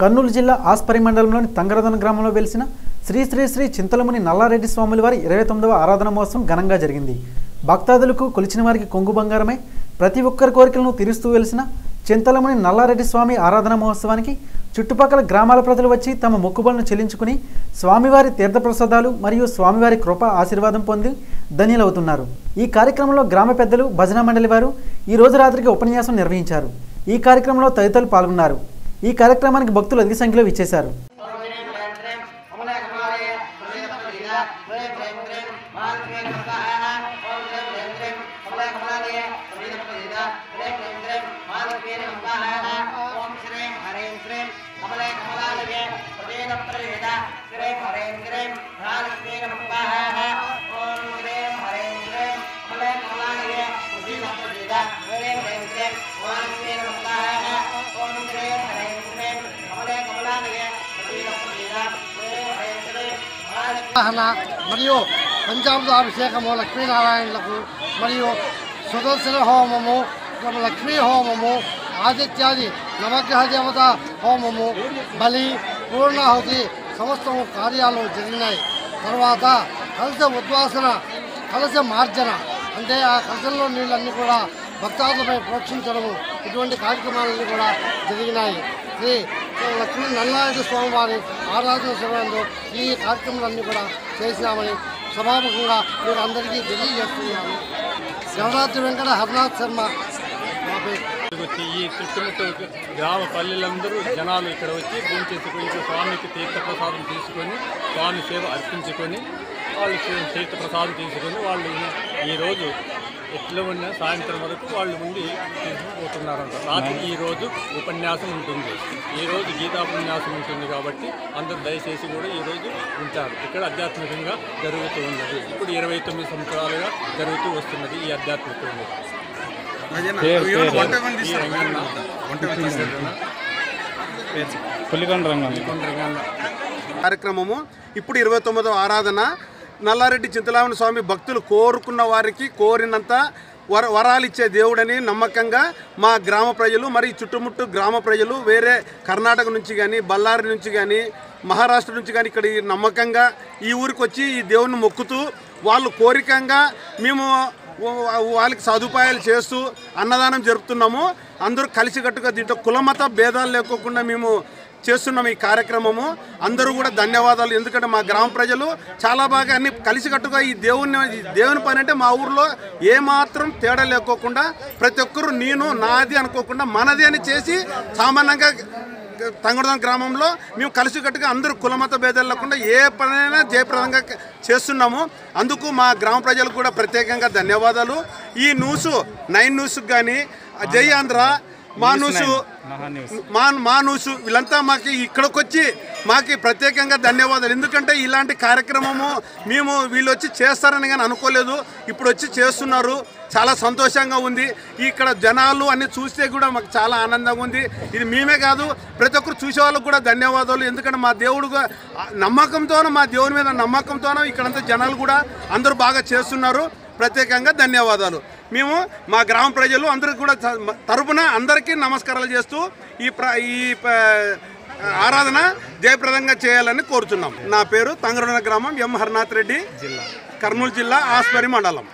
కర్నూలు జిల్లా ఆస్పరి మండలంలోని తంగరదన గ్రామంలో వెలిసిన శ్రీ శ్రీ శ్రీ చింతలముని నల్లారెడ్డి స్వాముల వారి ఇరవై తొమ్మిదవ ఆరాధన మహోత్సవం ఘనంగా జరిగింది. భక్తాదులకు కొలిచిన వారికి కొంగు బంగారమే ప్రతి ఒక్కరి కోరికలను తీరుస్తూ వెలిసిన చింతలముని నల్లారెడ్డి స్వామి ఆరాధన మహోత్సవానికి చుట్టుపక్కల గ్రామాల ప్రజలు వచ్చి తమ మొక్కుబడులను చెల్లించుకుని స్వామివారి తీర్థప్రసాదాలు మరియు స్వామివారి కృప ఆశీర్వాదం పొంది ధన్యులవుతున్నారు. ఈ కార్యక్రమంలో గ్రామ పెద్దలు భజన మండలి వారు ఈ రోజు రాత్రికి ఉపన్యాసం నిర్వహించారు. ఈ కార్యక్రమంలో తదితరులు పాల్గొన్నారు. ఈ కార్యక్రమానికి భక్తులు అధిక సంఖ్యలో విచ్చేశారు. అవగాహన మరియు పంచామృతాభిషేకము లక్ష్మీనారాయణులకు మరియు సుదర్శన హోమము లక్ష్మీ హోమము ఆదిత్యాది నవగ్రహ దేవత హోమము బలి పూర్ణాహుతి సమస్తము కార్యాలు జరిగినాయి. తర్వాత కలస ఉద్వాసన కలస మార్జన. అంటే ఆ కలశంలో నీళ్ళన్నీ కూడా భక్తాదులపై ప్రోక్షించడము. ఇటువంటి కార్యక్రమాలన్నీ కూడా జరిగినాయి. శ్రీ లక్ష్మీ నల్లారెడ్డి స్వామివారి ఆరాధన సమయంలో ఈ కార్యక్రమాలన్నీ కూడా చేసినామని సభాముఖంగా మీరు అందరికీ తెలియజేస్తున్నాను శివరాత్రి వెంకట హరినాథ్ శర్మ మా పేరు. వచ్చి ఈ చుట్టుముట్టు గ్రామ పల్లెలందరూ జనాలు ఇక్కడ వచ్చి భూమి చేసుకుని స్వామికి తీర్థప్రసాదం తీసుకొని స్వామి సేవ అర్పించుకొని వాళ్ళు తీర్థప్రసాదం తీసుకొని వాళ్ళు ఈరోజు ఎట్లా ఉన్న సాయంత్రం వరకు వాళ్ళు ఉండి తీసుకుపోతున్నారంట. రాత్రి ఈ రోజు ఉపన్యాసం ఉంటుంది. ఈ రోజు గీతా ఉపన్యాసం ఉంటుంది కాబట్టి అందరూ దయచేసి కూడా ఈ రోజు ఉంటారు ఇక్కడ ఆధ్యాత్మికంగా జరుగుతూ ఉన్నది. ఇప్పుడు ఇరవై తొమ్మిది సంవత్సరాలుగా జరుగుతూ వస్తున్నది ఈ రంగన్న పులికొండ రంగం కార్యక్రమము. ఇప్పుడు ఇరవై తొమ్మిదవ ఆరాధన. నల్లారెడ్డి చింతలామణ స్వామి భక్తులు కోరుకున్న వారికి కోరినంత వర వరాలిచ్చే దేవుడని నమ్మకంగా మా గ్రామ ప్రజలు మరి చుట్టుముట్టు గ్రామ ప్రజలు వేరే కర్ణాటక నుంచి కానీ బళ్ళారి నుంచి కానీ మహారాష్ట్ర నుంచి కానీ ఇక్కడ ఈ నమ్మకంగా ఈ ఊరికి వచ్చి ఈ దేవుని మొక్కుతూ వాళ్ళు కోరికంగా మేము వాళ్ళకి సదుపాయాలు చేస్తూ అన్నదానం జరుపుతున్నాము. అందరూ కలిసికట్టుగా దీంట్లో కులమత భేదాలు లేకోకుండా మేము చేస్తున్నాం ఈ కార్యక్రమము. అందరూ కూడా ధన్యవాదాలు. ఎందుకంటే మా గ్రామ ప్రజలు చాలా బాగా అన్ని కలిసికట్టుగా ఈ దేవుని దేవుని పని అంటే మా ఊర్లో ఏమాత్రం తేడా లేకోకుండా ప్రతి ఒక్కరూ నేను నాది అనుకోకుండా మనది అని చేసి సామాన్యంగా తంగడదాం గ్రామంలో మేము కలిసికట్టుగా అందరూ కులమత భేదాలు లేకుండా ఏ పనైనా జయప్రదంగా చేస్తున్నాము. అందుకు మా గ్రామ ప్రజలకు కూడా ప్రత్యేకంగా ధన్యవాదాలు. ఈ న్యూస్ నైన్ న్యూస్కి కానీ జై ఆంధ్ర మా న్యూస్ మా మా న్యూస్ వీళ్ళంతా మాకు ఇక్కడికి వచ్చి మాకు ప్రత్యేకంగా ధన్యవాదాలు. ఎందుకంటే ఇలాంటి కార్యక్రమము మేము వీళ్ళు వచ్చి చేస్తారని కానీ అనుకోలేదు. ఇప్పుడు వచ్చి చేస్తున్నారు. చాలా సంతోషంగా ఉంది. ఇక్కడ జనాలు అన్ని చూస్తే కూడా మాకు చాలా ఆనందంగా ఉంది. ఇది మేమే కాదు ప్రతి ఒక్కరు చూసే వాళ్ళకు కూడా ధన్యవాదాలు. ఎందుకంటే మా దేవుడు గా- ఆ నమ్మకంతోనూ మా దేవుని మీద నమ్మకంతోనూ ఇక్కడంతా జనాలు కూడా అందరూ బాగా చేస్తున్నారు. ప్రత్యేకంగా ధన్యవాదాలు. మేము మా గ్రామ ప్రజలు అందరికి కూడా తరపున అందరికీ నమస్కారాలు చేస్తూ ఈ ప్ర ఈ ఆరాధన జయప్రదంగా చేయాలని కోరుతున్నాం. నా పేరు తంగరణ గ్రామం ఎం. హరినాథ్ రెడ్డి. కర్నూలు జిల్లా ఆస్పరి మండలం.